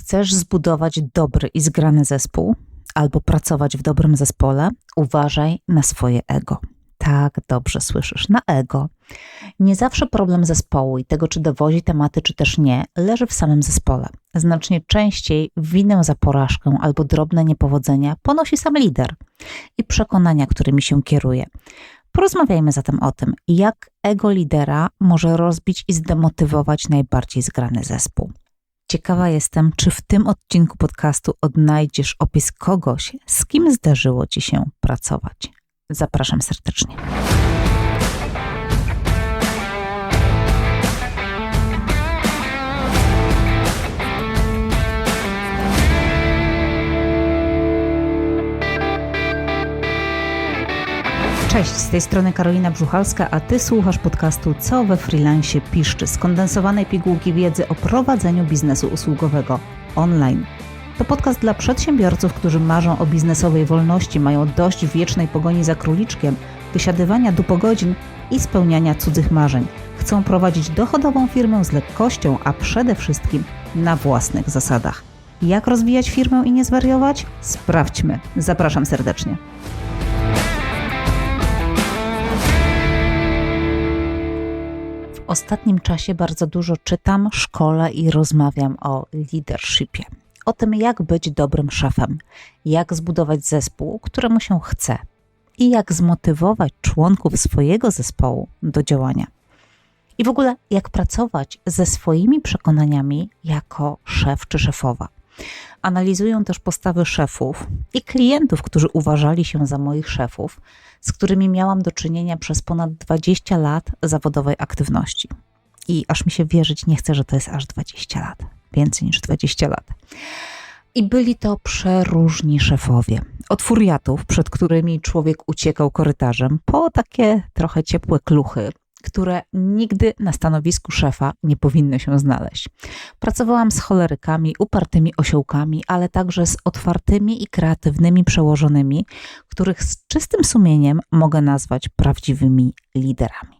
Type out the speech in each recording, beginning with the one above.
Chcesz zbudować dobry i zgrany zespół albo pracować w dobrym zespole? Uważaj na swoje ego. Tak, dobrze słyszysz, na ego. Nie zawsze problem zespołu i tego, czy dowozi tematy, czy też nie, leży w samym zespole. Znacznie częściej winę za porażkę albo drobne niepowodzenia ponosi sam lider i przekonania, którymi się kieruje. Porozmawiajmy zatem o tym, jak ego lidera może rozbić i zdemotywować najbardziej zgrany zespół. Ciekawa jestem, czy w tym odcinku podcastu odnajdziesz opis kogoś, z kim zdarzyło ci się pracować. Zapraszam serdecznie. Cześć, z tej strony Karolina Brzuchalska, a Ty słuchasz podcastu Co we freelancie piszczy, skondensowanej pigułki wiedzy o prowadzeniu biznesu usługowego online. To podcast dla przedsiębiorców, którzy marzą o biznesowej wolności, mają dość wiecznej pogoni za króliczkiem, wysiadywania dupogodzin i spełniania cudzych marzeń. Chcą prowadzić dochodową firmę z lekkością, a przede wszystkim na własnych zasadach. Jak rozwijać firmę i nie zwariować? Sprawdźmy. Zapraszam serdecznie. Ostatnim czasie bardzo dużo czytam, szkole i rozmawiam o leadershipie. O tym, jak być dobrym szefem, jak zbudować zespół, któremu się chce i jak zmotywować członków swojego zespołu do działania. I w ogóle, jak pracować ze swoimi przekonaniami jako szef czy szefowa. Analizują też postawy szefów i klientów, którzy uważali się za moich szefów, z którymi miałam do czynienia przez ponad 20 lat zawodowej aktywności. I aż mi się wierzyć nie chce, że to jest aż 20 lat, więcej niż 20 lat. I byli to przeróżni szefowie. Od furiatów, przed którymi człowiek uciekał korytarzem, po takie trochę ciepłe kluchy, które nigdy na stanowisku szefa nie powinny się znaleźć. Pracowałam z cholerykami, upartymi osiołkami, ale także z otwartymi i kreatywnymi przełożonymi, których z czystym sumieniem mogę nazwać prawdziwymi liderami.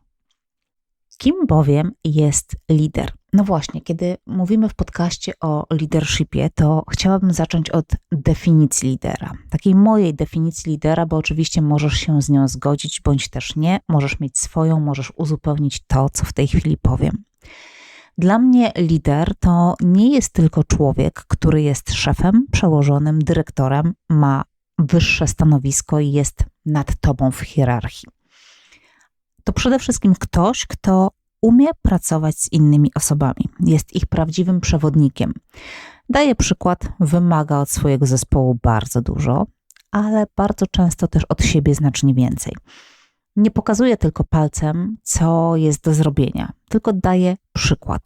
Kim bowiem jest lider? No właśnie, kiedy mówimy w podcaście o leadershipie, to chciałabym zacząć od definicji lidera. Takiej mojej definicji lidera, bo oczywiście możesz się z nią zgodzić bądź też nie, możesz mieć swoją, możesz uzupełnić to, co w tej chwili powiem. Dla mnie lider to nie jest tylko człowiek, który jest szefem, przełożonym, dyrektorem, ma wyższe stanowisko i jest nad tobą w hierarchii. To przede wszystkim ktoś, kto umie pracować z innymi osobami, jest ich prawdziwym przewodnikiem. Daje przykład, wymaga od swojego zespołu bardzo dużo, ale bardzo często też od siebie znacznie więcej. Nie pokazuje tylko palcem, co jest do zrobienia, tylko daje przykład,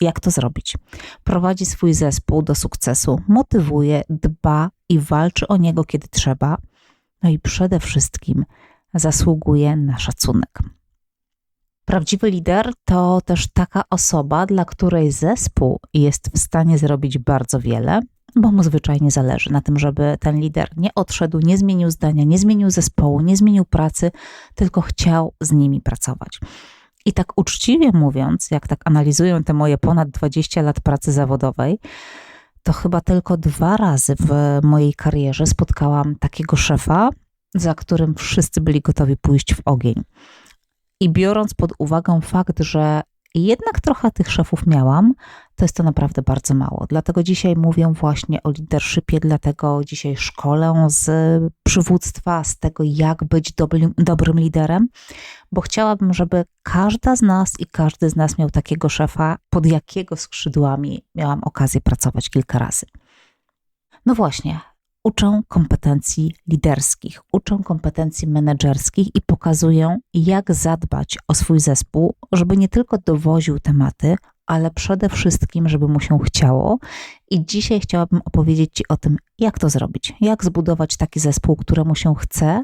jak to zrobić. Prowadzi swój zespół do sukcesu, motywuje, dba i walczy o niego, kiedy trzeba, no i przede wszystkim zasługuje na szacunek. Prawdziwy lider to też taka osoba, dla której zespół jest w stanie zrobić bardzo wiele, bo mu zwyczajnie zależy na tym, żeby ten lider nie odszedł, nie zmienił zdania, nie zmienił zespołu, nie zmienił pracy, tylko chciał z nimi pracować. I tak uczciwie mówiąc, jak tak analizuję te moje ponad 20 lat pracy zawodowej, to chyba tylko dwa razy w mojej karierze spotkałam takiego szefa, za którym wszyscy byli gotowi pójść w ogień. I biorąc pod uwagę fakt, że jednak trochę tych szefów miałam, to jest to naprawdę bardzo mało. Dlatego dzisiaj mówię właśnie o leadershipie, dlatego dzisiaj szkolę z przywództwa, z tego, jak być dobrym, dobrym liderem, bo chciałabym, żeby każda z nas i każdy z nas miał takiego szefa, pod jakiego skrzydłami miałam okazję pracować kilka razy. No właśnie, uczę kompetencji liderskich, uczę kompetencji menedżerskich i pokazuję, jak zadbać o swój zespół, żeby nie tylko dowoził tematy, ale przede wszystkim, żeby mu się chciało. I dzisiaj chciałabym opowiedzieć Ci o tym, jak to zrobić, jak zbudować taki zespół, któremu się chce,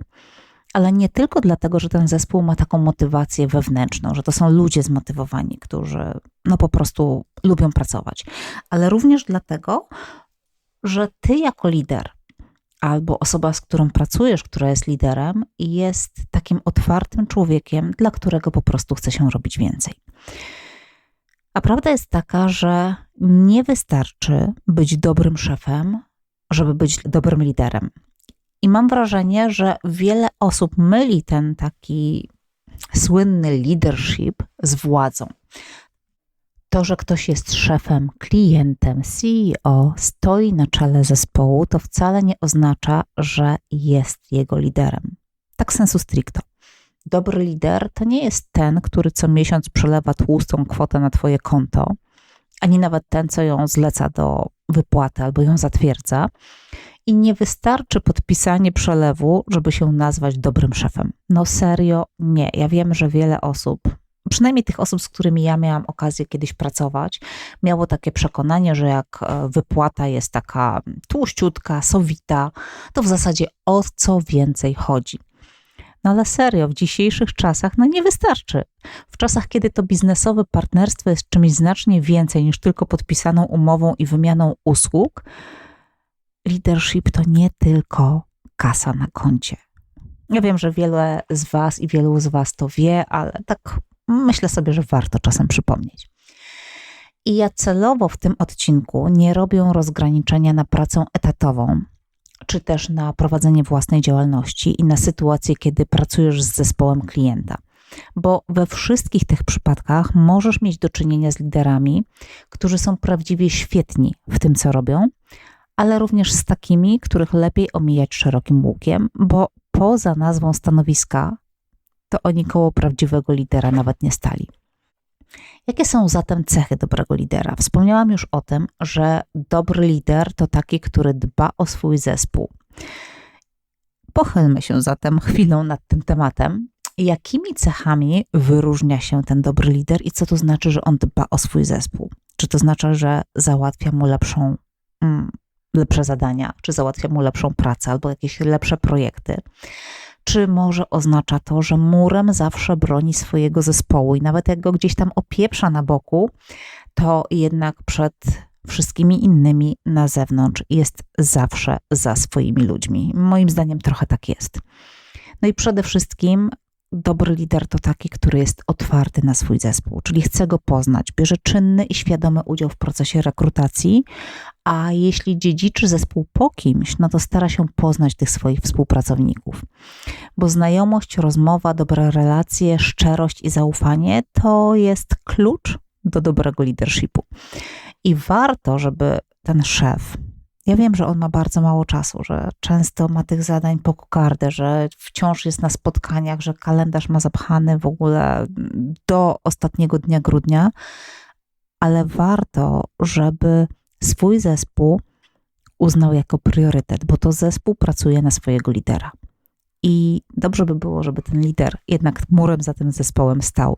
ale nie tylko dlatego, że ten zespół ma taką motywację wewnętrzną, że to są ludzie zmotywowani, którzy no po prostu lubią pracować, ale również dlatego, że Ty jako lider albo osoba, z którą pracujesz, która jest liderem, jest takim otwartym człowiekiem, dla którego po prostu chce się robić więcej. A prawda jest taka, że nie wystarczy być dobrym szefem, żeby być dobrym liderem. I mam wrażenie, że wiele osób myli ten taki słynny leadership z władzą. To, że ktoś jest szefem, klientem, CEO, stoi na czele zespołu, to wcale nie oznacza, że jest jego liderem. Tak sensu stricto. Dobry lider to nie jest ten, który co miesiąc przelewa tłustą kwotę na Twoje konto, ani nawet ten, co ją zleca do wypłaty albo ją zatwierdza. I nie wystarczy podpisanie przelewu, żeby się nazwać dobrym szefem. No serio, nie. Ja wiem, że wiele osób, przynajmniej tych osób, z którymi ja miałam okazję kiedyś pracować, miało takie przekonanie, że jak e, wypłata jest taka tłuściutka, sowita, to w zasadzie o co więcej chodzi. No ale serio, w dzisiejszych czasach no nie wystarczy. W czasach, kiedy to biznesowe partnerstwo jest czymś znacznie więcej niż tylko podpisaną umową i wymianą usług, leadership to nie tylko kasa na koncie. Ja wiem, że wiele z Was i wielu z Was to wie, ale tak myślę sobie, że warto czasem przypomnieć. I ja celowo w tym odcinku nie robię rozgraniczenia na pracę etatową, czy też na prowadzenie własnej działalności i na sytuację, kiedy pracujesz z zespołem klienta. Bo we wszystkich tych przypadkach możesz mieć do czynienia z liderami, którzy są prawdziwie świetni w tym, co robią, ale również z takimi, których lepiej omijać szerokim łukiem, bo poza nazwą stanowiska to oni koło prawdziwego lidera nawet nie stali. Jakie są zatem cechy dobrego lidera? Wspomniałam już o tym, że dobry lider to taki, który dba o swój zespół. Pochylmy się zatem chwilą nad tym tematem. Jakimi cechami wyróżnia się ten dobry lider i co to znaczy, że on dba o swój zespół? Czy to znaczy, że załatwia mu lepszą, mm, lepsze zadania, czy załatwia mu lepszą pracę albo jakieś lepsze projekty? Czy może oznacza to, że murem zawsze broni swojego zespołu i nawet jak go gdzieś tam opieprza na boku, to jednak przed wszystkimi innymi na zewnątrz jest zawsze za swoimi ludźmi. Moim zdaniem trochę tak jest. No i przede wszystkim dobry lider to taki, który jest otwarty na swój zespół, czyli chce go poznać, bierze czynny i świadomy udział w procesie rekrutacji, a jeśli dziedziczy zespół po kimś, no to stara się poznać tych swoich współpracowników. Bo znajomość, rozmowa, dobre relacje, szczerość i zaufanie to jest klucz do dobrego leadershipu. I warto, żeby ten szef, ja wiem, że on ma bardzo mało czasu, że często ma tych zadań po kokardę, że wciąż jest na spotkaniach, że kalendarz ma zapchany w ogóle do ostatniego dnia grudnia, ale warto, żeby swój zespół uznał jako priorytet, bo to zespół pracuje na swojego lidera. I dobrze by było, żeby ten lider jednak murem za tym zespołem stał.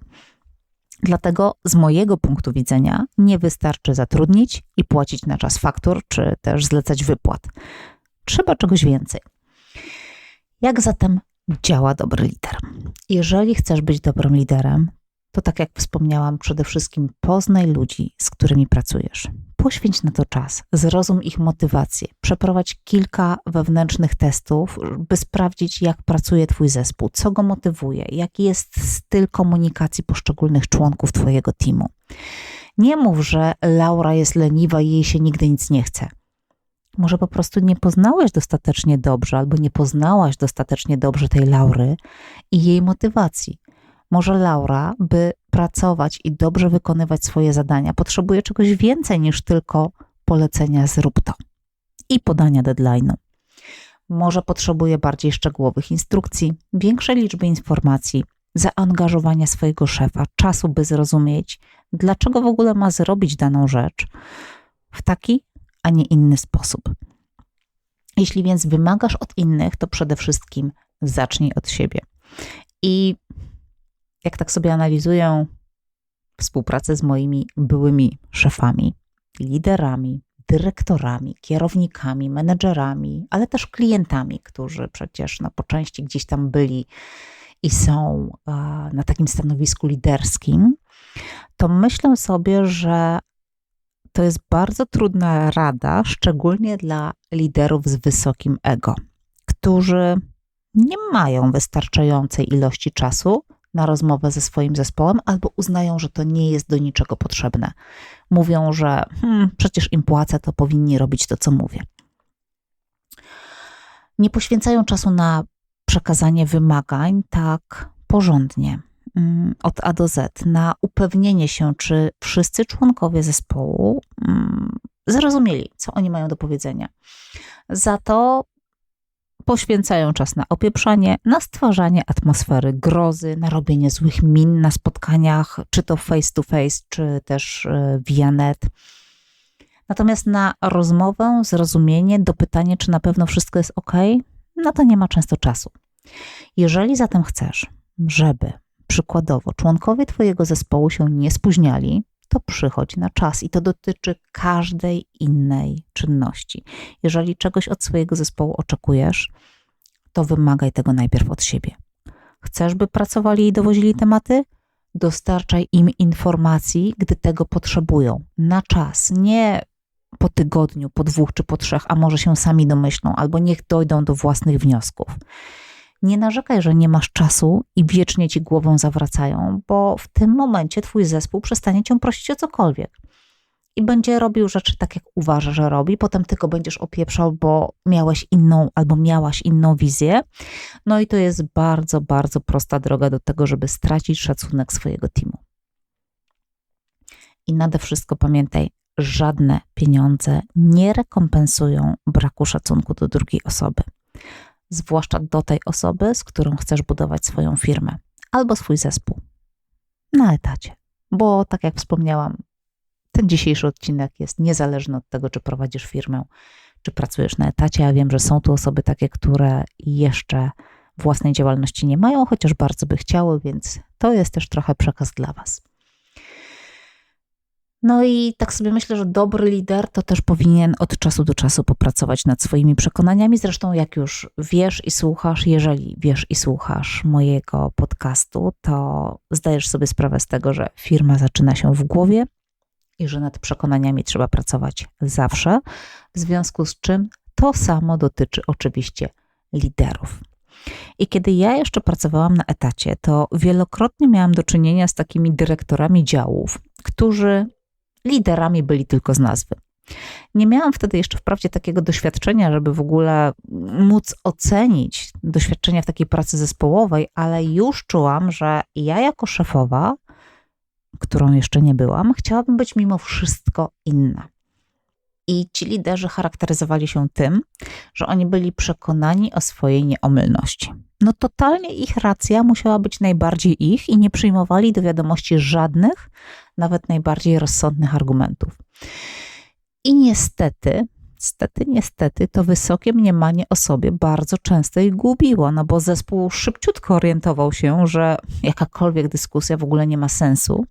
Dlatego z mojego punktu widzenia nie wystarczy zatrudnić i płacić na czas faktur, czy też zlecać wypłat. Trzeba czegoś więcej. Jak zatem działa dobry lider? Jeżeli chcesz być dobrym liderem, to tak jak wspomniałam, przede wszystkim poznaj ludzi, z którymi pracujesz. Poświęć na to czas, zrozum ich motywację, przeprowadź kilka wewnętrznych testów, by sprawdzić, jak pracuje Twój zespół, co go motywuje, jaki jest styl komunikacji poszczególnych członków Twojego teamu. Nie mów, że Laura jest leniwa i jej się nigdy nic nie chce. Może po prostu nie poznałeś dostatecznie dobrze, albo nie poznałaś dostatecznie dobrze tej Laury i jej motywacji. Może Laura, by pracować i dobrze wykonywać swoje zadania, potrzebuje czegoś więcej niż tylko polecenia zrób to i podania deadline'u. Może potrzebuje bardziej szczegółowych instrukcji, większej liczby informacji, zaangażowania swojego szefa, czasu, by zrozumieć, dlaczego w ogóle ma zrobić daną rzecz w taki, a nie inny sposób. Jeśli więc wymagasz od innych, to przede wszystkim zacznij od siebie. I jak tak sobie analizuję współpracę z moimi byłymi szefami, liderami, dyrektorami, kierownikami, menedżerami, ale też klientami, którzy przecież no, po części gdzieś tam byli i są na takim stanowisku liderskim, to myślę sobie, że to jest bardzo trudna rada, szczególnie dla liderów z wysokim ego, którzy nie mają wystarczającej ilości czasu na rozmowę ze swoim zespołem, albo uznają, że to nie jest do niczego potrzebne. Mówią, że hmm, przecież im płacę, to powinni robić to, co mówię. Nie poświęcają czasu na przekazanie wymagań tak porządnie, mm, od A do Z, na upewnienie się, czy wszyscy członkowie zespołu mm, zrozumieli, co oni mają do powiedzenia. Za to poświęcają czas na opieprzanie, na stwarzanie atmosfery grozy, na robienie złych min na spotkaniach, czy to face to face, czy też e, via net. Natomiast na rozmowę, zrozumienie, dopytanie, czy na pewno wszystko jest ok, no to nie ma często czasu. Jeżeli zatem chcesz, żeby przykładowo członkowie Twojego zespołu się nie spóźniali, to przychodź na czas i to dotyczy każdej innej czynności. Jeżeli czegoś od swojego zespołu oczekujesz, to wymagaj tego najpierw od siebie. Chcesz, by pracowali i dowozili tematy? Dostarczaj im informacji, gdy tego potrzebują, na czas, nie po tygodniu, po dwóch czy po trzech, a może się sami domyślą, albo niech dojdą do własnych wniosków. Nie narzekaj, że nie masz czasu i wiecznie ci głową zawracają, bo w tym momencie twój zespół przestanie cię prosić o cokolwiek. I będzie robił rzeczy tak, jak uważa, że robi. Potem ty go będziesz opieprzał, bo miałeś inną albo miałaś inną wizję. No i to jest bardzo, bardzo prosta droga do tego, żeby stracić szacunek swojego teamu. I nade wszystko pamiętaj, żadne pieniądze nie rekompensują braku szacunku do drugiej osoby zwłaszcza do tej osoby, z którą chcesz budować swoją firmę albo swój zespół na etacie. Bo tak jak wspomniałam, ten dzisiejszy odcinek jest niezależny od tego, czy prowadzisz firmę, czy pracujesz na etacie. Ja wiem, że są tu osoby takie, które jeszcze własnej działalności nie mają, chociaż bardzo by chciały, więc to jest też trochę przekaz dla Was. No i tak sobie myślę, że dobry lider to też powinien od czasu do czasu popracować nad swoimi przekonaniami. Zresztą, jak już wiesz i słuchasz, jeżeli wiesz i słuchasz mojego podcastu, to zdajesz sobie sprawę z tego, że firma zaczyna się w głowie i że nad przekonaniami trzeba pracować zawsze. W związku z czym to samo dotyczy oczywiście liderów. I kiedy ja jeszcze pracowałam na etacie, to wielokrotnie miałam do czynienia z takimi dyrektorami działów, którzy liderami byli tylko z nazwy. Nie miałam wtedy jeszcze wprawdzie takiego doświadczenia, żeby w ogóle móc ocenić doświadczenia w takiej pracy zespołowej, ale już czułam, że ja jako szefowa, którą jeszcze nie byłam, chciałabym być mimo wszystko inna. I ci liderzy charakteryzowali się tym, że oni byli przekonani o swojej nieomylności. No totalnie ich racja musiała być najbardziej ich i nie przyjmowali do wiadomości żadnych, nawet najbardziej rozsądnych argumentów. I niestety, niestety, niestety, to wysokie mniemanie o sobie bardzo często ich gubiło, no bo zespół szybciutko orientował się, że jakakolwiek dyskusja w ogóle nie ma sensu,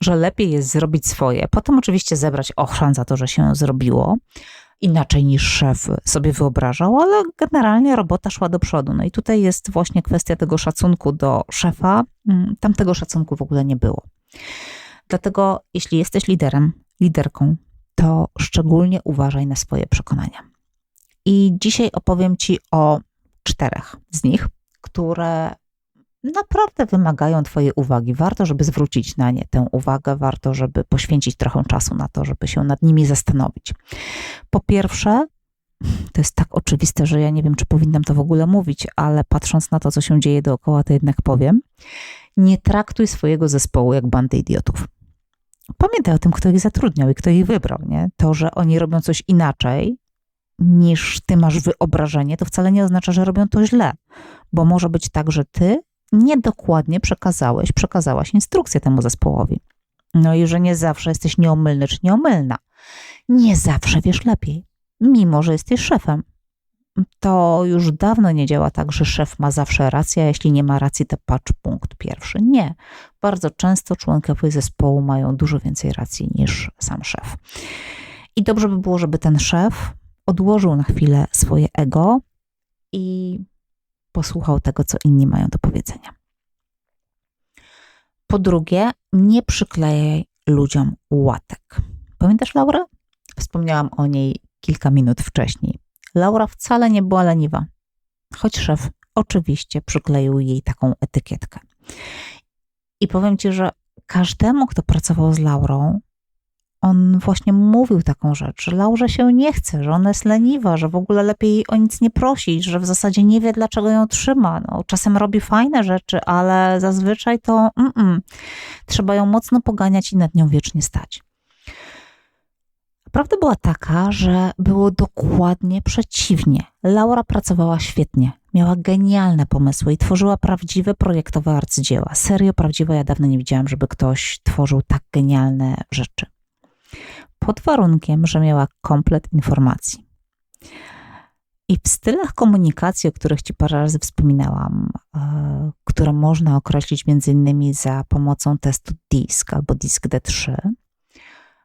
że lepiej jest zrobić swoje. Potem oczywiście zebrać ochrzan za to, że się zrobiło, inaczej niż szef sobie wyobrażał, ale generalnie robota szła do przodu. No i tutaj jest właśnie kwestia tego szacunku do szefa. Mm, tam tego szacunku w ogóle nie było. Dlatego, jeśli jesteś liderem, liderką, to szczególnie uważaj na swoje przekonania. I dzisiaj opowiem Ci o czterech z nich, które naprawdę wymagają Twojej uwagi. Warto, żeby zwrócić na nie tę uwagę, warto, żeby poświęcić trochę czasu na to, żeby się nad nimi zastanowić. Po pierwsze, to jest tak oczywiste, że ja nie wiem, czy powinnam to w ogóle mówić, ale patrząc na to, co się dzieje dookoła, to jednak powiem. Nie traktuj swojego zespołu jak bandy idiotów. Pamiętaj o tym, kto ich zatrudniał i kto ich wybrał. Nie? To, że oni robią coś inaczej niż ty masz wyobrażenie, to wcale nie oznacza, że robią to źle, bo może być tak, że ty niedokładnie przekazałeś, przekazałaś instrukcję temu zespołowi. No i że nie zawsze jesteś nieomylny czy nieomylna. Nie zawsze wiesz lepiej, mimo że jesteś szefem. To już dawno nie działa tak, że szef ma zawsze rację, a jeśli nie ma racji, to patrz punkt pierwszy. Nie. Bardzo często członkowie zespołu mają dużo więcej racji niż sam szef. I dobrze by było, żeby ten szef odłożył na chwilę swoje ego i posłuchał tego, co inni mają do powiedzenia. Po drugie, nie przyklejaj ludziom łatek. Pamiętasz Laurę? Wspomniałam o niej kilka minut wcześniej. Laura wcale nie była leniwa, choć szef oczywiście przykleił jej taką etykietkę. I powiem Ci, że każdemu, kto pracował z Laurą, on właśnie mówił taką rzecz, że Laurze się nie chce, że ona jest leniwa, że w ogóle lepiej o nic nie prosić, że w zasadzie nie wie, dlaczego ją trzyma. No, czasem robi fajne rzeczy, ale zazwyczaj to mm -mm. trzeba ją mocno poganiać i nad nią wiecznie stać. Prawda była taka, że było dokładnie przeciwnie. Laura pracowała świetnie, miała genialne pomysły i tworzyła prawdziwe projektowe arcydzieła. Serio prawdziwe, ja dawno nie widziałam, żeby ktoś tworzył tak genialne rzeczy pod warunkiem, że miała komplet informacji. I w stylach komunikacji, o których Ci parę razy wspominałam, yy, które można określić innymi za pomocą testu DISC albo DISC D3,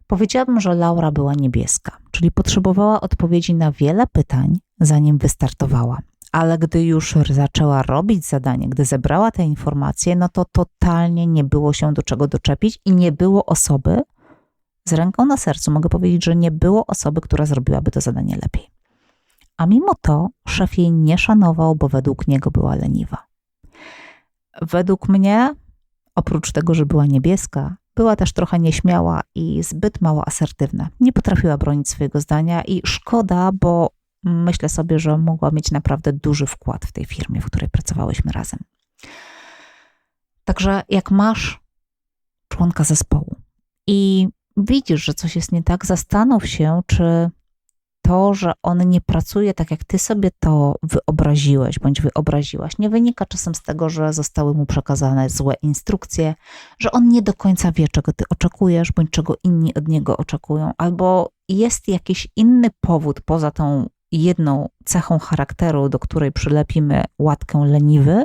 powiedziałabym, że Laura była niebieska, czyli potrzebowała odpowiedzi na wiele pytań, zanim wystartowała. Ale gdy już zaczęła robić zadanie, gdy zebrała te informacje, no to totalnie nie było się do czego doczepić i nie było osoby, z ręką na sercu mogę powiedzieć, że nie było osoby, która zrobiłaby to zadanie lepiej. A mimo to szef jej nie szanował, bo według niego była leniwa. Według mnie, oprócz tego, że była niebieska, była też trochę nieśmiała i zbyt mało asertywna. Nie potrafiła bronić swojego zdania i szkoda, bo myślę sobie, że mogła mieć naprawdę duży wkład w tej firmie, w której pracowałyśmy razem. Także jak masz członka zespołu i widzisz, że coś jest nie tak, zastanów się, czy to, że on nie pracuje tak, jak ty sobie to wyobraziłeś bądź wyobraziłaś, nie wynika czasem z tego, że zostały mu przekazane złe instrukcje, że on nie do końca wie, czego ty oczekujesz, bądź czego inni od niego oczekują, albo jest jakiś inny powód poza tą jedną cechą charakteru, do której przylepimy łatkę leniwy,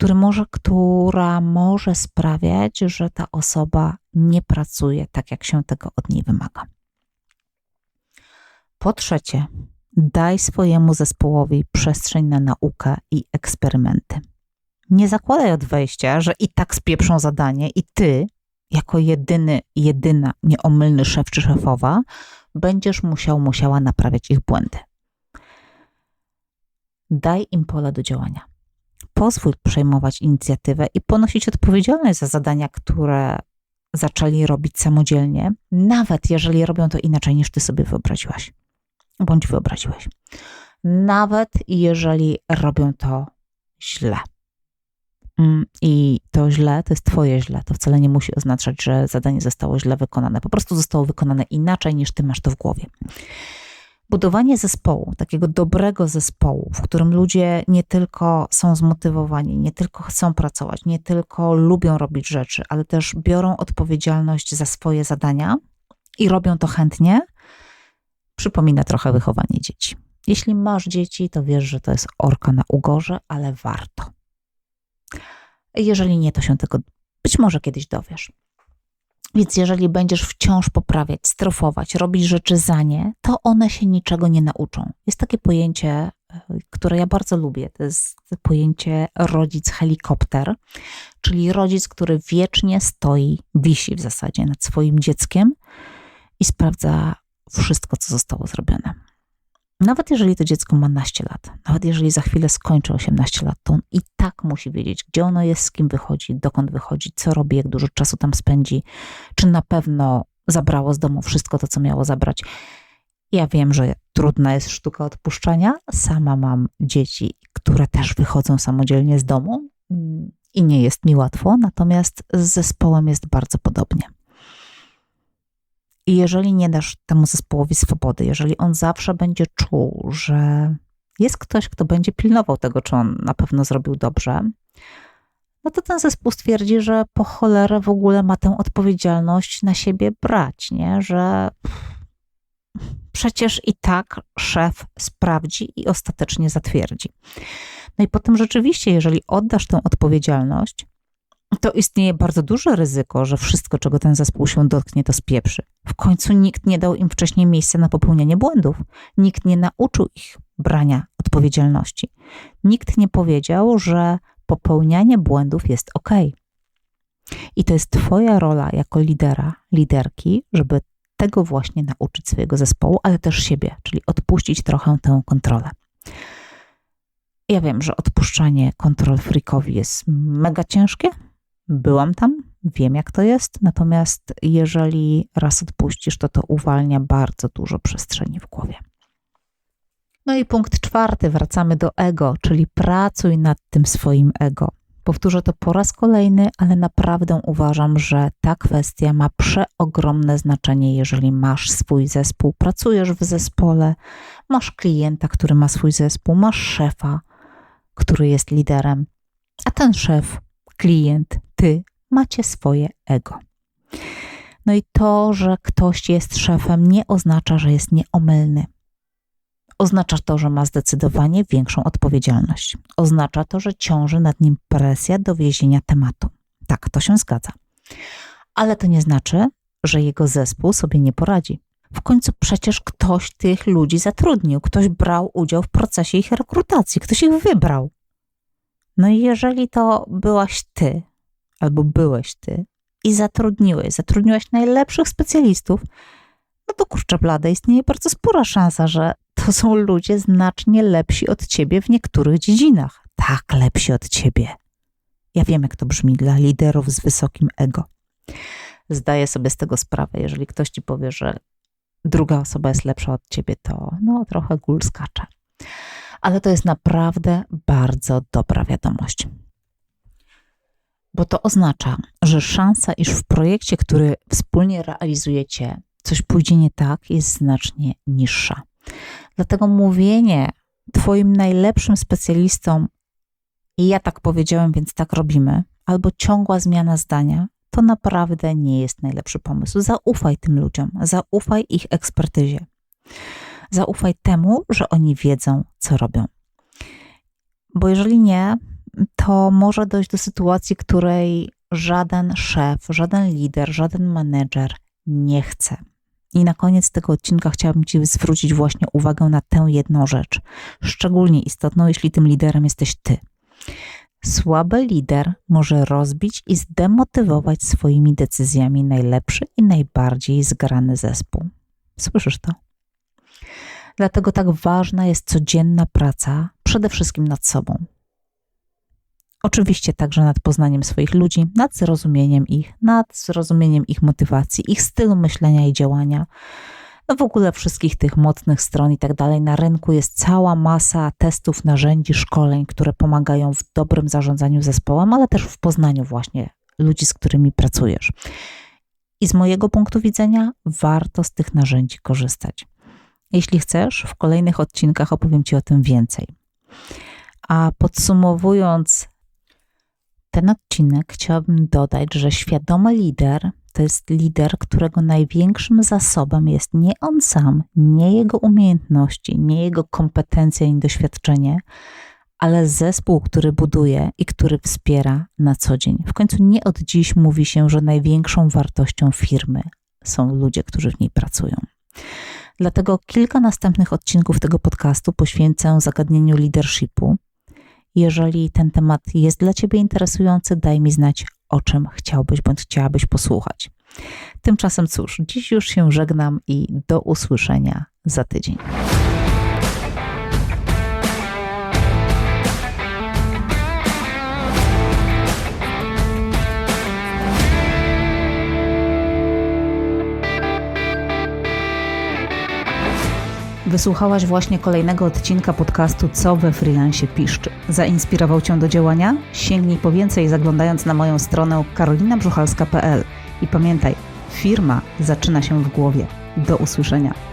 który może, która może sprawiać, że ta osoba nie pracuje tak, jak się tego od niej wymaga. Po trzecie, daj swojemu zespołowi przestrzeń na naukę i eksperymenty. Nie zakładaj od wejścia, że i tak spieprzą zadanie i ty, jako jedyny, jedyna nieomylny szef czy szefowa, będziesz musiał, musiała naprawiać ich błędy. Daj im pole do działania pozwól przejmować inicjatywę i ponosić odpowiedzialność za zadania, które zaczęli robić samodzielnie, nawet jeżeli robią to inaczej niż ty sobie wyobraziłaś bądź wyobraziłeś. Nawet jeżeli robią to źle. Mm, I to źle to jest Twoje źle. To wcale nie musi oznaczać, że zadanie zostało źle wykonane. Po prostu zostało wykonane inaczej niż Ty masz to w głowie budowanie zespołu, takiego dobrego zespołu, w którym ludzie nie tylko są zmotywowani, nie tylko chcą pracować, nie tylko lubią robić rzeczy, ale też biorą odpowiedzialność za swoje zadania i robią to chętnie, przypomina trochę wychowanie dzieci. Jeśli masz dzieci, to wiesz, że to jest orka na ugorze, ale warto. Jeżeli nie, to się tego być może kiedyś dowiesz. Więc jeżeli będziesz wciąż poprawiać, strofować, robić rzeczy za nie, to one się niczego nie nauczą. Jest takie pojęcie, e, które ja bardzo lubię. To jest pojęcie rodzic helikopter, czyli rodzic, który wiecznie stoi, wisi w zasadzie nad swoim dzieckiem i sprawdza wszystko, co zostało zrobione. Nawet jeżeli to dziecko ma naście lat, nawet jeżeli za chwilę skończy 18 lat, to on i tak musi wiedzieć, gdzie ono jest, z kim wychodzi, dokąd wychodzi, co robi, jak dużo czasu tam spędzi, czy na pewno zabrało z domu wszystko to, co miało zabrać. Ja wiem, że trudna jest sztuka odpuszczania. Sama mam dzieci, które też wychodzą samodzielnie z domu mm, i nie jest mi łatwo, natomiast z zespołem jest bardzo podobnie. I jeżeli nie dasz temu zespołowi swobody, jeżeli on zawsze będzie czuł, że jest ktoś, kto będzie pilnował tego, czy on na pewno zrobił dobrze, no to ten zespół stwierdzi, że po cholerę w ogóle ma tę odpowiedzialność na siebie brać, nie? Że przecież i tak szef sprawdzi i ostatecznie zatwierdzi. No i potem rzeczywiście, jeżeli oddasz tę odpowiedzialność, to istnieje bardzo duże ryzyko, że wszystko, czego ten zespół się dotknie, to spieprzy. W końcu nikt nie dał im wcześniej miejsca na popełnianie błędów. Nikt nie nauczył ich brania odpowiedzialności. Nikt nie powiedział, że popełnianie błędów jest ok. I to jest Twoja rola jako lidera, liderki, żeby tego właśnie nauczyć swojego zespołu, ale też siebie, czyli odpuścić trochę tę kontrolę. Ja wiem, że odpuszczanie kontrol freakowi jest mega ciężkie. Byłam tam, wiem jak to jest, natomiast jeżeli raz odpuścisz, to to uwalnia bardzo dużo przestrzeni w głowie. No i punkt czwarty, wracamy do ego, czyli pracuj nad tym swoim ego. Powtórzę to po raz kolejny, ale naprawdę uważam, że ta kwestia ma przeogromne znaczenie, jeżeli masz swój zespół, pracujesz w zespole, masz klienta, który ma swój zespół, masz szefa, który jest liderem, a ten szef, klient, ty macie swoje ego. No i to, że ktoś jest szefem, nie oznacza, że jest nieomylny. Oznacza to, że ma zdecydowanie większą odpowiedzialność. Oznacza to, że ciąży nad nim presja do wiezienia tematu. Tak, to się zgadza. Ale to nie znaczy, że jego zespół sobie nie poradzi. W końcu przecież ktoś tych ludzi zatrudnił, ktoś brał udział w procesie ich rekrutacji, ktoś ich wybrał. No i jeżeli to byłaś ty, albo byłeś ty i zatrudniłeś, zatrudniłeś najlepszych specjalistów, no to kurczę blade, istnieje bardzo spora szansa, że to są ludzie znacznie lepsi od ciebie w niektórych dziedzinach. Tak, lepsi od ciebie. Ja wiem, jak to brzmi dla liderów z wysokim ego. Zdaję sobie z tego sprawę. Jeżeli ktoś ci powie, że druga osoba jest lepsza od ciebie, to no trochę gól skacze. Ale to jest naprawdę bardzo dobra wiadomość. Bo to oznacza, że szansa, iż w projekcie, który wspólnie realizujecie, coś pójdzie nie tak, jest znacznie niższa. Dlatego mówienie Twoim najlepszym specjalistom, i ja tak powiedziałem, więc tak robimy, albo ciągła zmiana zdania, to naprawdę nie jest najlepszy pomysł. Zaufaj tym ludziom, zaufaj ich ekspertyzie. Zaufaj temu, że oni wiedzą, co robią. Bo jeżeli nie, to może dojść do sytuacji, której żaden szef, żaden lider, żaden menedżer nie chce. I na koniec tego odcinka chciałabym Ci zwrócić właśnie uwagę na tę jedną rzecz, szczególnie istotną, jeśli tym liderem jesteś Ty. Słaby lider może rozbić i zdemotywować swoimi decyzjami najlepszy i najbardziej zgrany zespół. Słyszysz to? Dlatego tak ważna jest codzienna praca, przede wszystkim nad sobą. Oczywiście także nad poznaniem swoich ludzi, nad zrozumieniem ich, nad zrozumieniem ich motywacji, ich stylu myślenia i działania. No w ogóle wszystkich tych mocnych stron i tak dalej. Na rynku jest cała masa testów, narzędzi, szkoleń, które pomagają w dobrym zarządzaniu zespołem, ale też w poznaniu właśnie ludzi, z którymi pracujesz. I z mojego punktu widzenia warto z tych narzędzi korzystać. Jeśli chcesz, w kolejnych odcinkach opowiem Ci o tym więcej. A podsumowując ten odcinek, chciałabym dodać, że świadomy lider to jest lider, którego największym zasobem jest nie on sam, nie jego umiejętności, nie jego kompetencja i doświadczenie, ale zespół, który buduje i który wspiera na co dzień. W końcu nie od dziś mówi się, że największą wartością firmy są ludzie, którzy w niej pracują. Dlatego kilka następnych odcinków tego podcastu poświęcę zagadnieniu leadershipu. Jeżeli ten temat jest dla Ciebie interesujący, daj mi znać, o czym chciałbyś bądź chciałabyś posłuchać. Tymczasem cóż, dziś już się żegnam i do usłyszenia za tydzień. Wysłuchałaś właśnie kolejnego odcinka podcastu Co we freelancie piszczy. Zainspirował Cię do działania? Sięgnij po więcej zaglądając na moją stronę karolinabrzuchalska.pl i pamiętaj, firma zaczyna się w głowie. Do usłyszenia.